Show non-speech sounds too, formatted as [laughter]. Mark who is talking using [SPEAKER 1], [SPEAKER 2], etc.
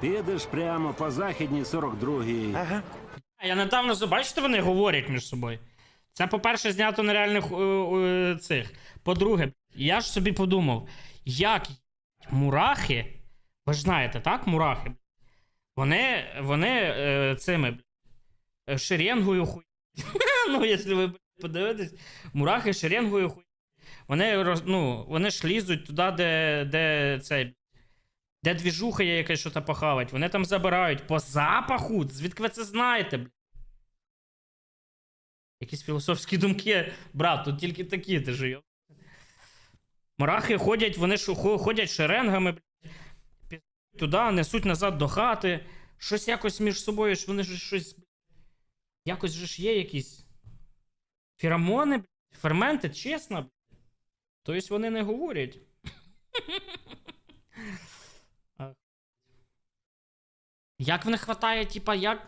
[SPEAKER 1] Підеш прямо по західній 42-й.
[SPEAKER 2] Ага.
[SPEAKER 3] Я недавно бачите, вони говорять між собою. Це, по-перше, знято на реальних е, е, цих. По-друге, я ж собі подумав, як мурахи, ви ж знаєте, так, мурахи? Вони, вони е, цими е, шеренгою хуй. [laughs] ну, якщо ви подивитесь, мурахи шеренгою хуй. Вони, роз- ну, вони ж лізуть туди, де, де цей. Де двіжуха є якась що-то похавать. Вони там забирають по запаху. Звідки ви це знаєте? бля? Якісь філософські думки. Брат, тут тільки такі ти ж. Мурахи ходять, вони ж ходять шеренгами, блядь, туди, несуть назад до хати. Щось якось між собою, ж вони ж щось. блядь, Якось же ж є якісь. Феромони, блядь, ферменти, чесно. блядь. Тобто вони не говорять. Як в них хватає, типа, як.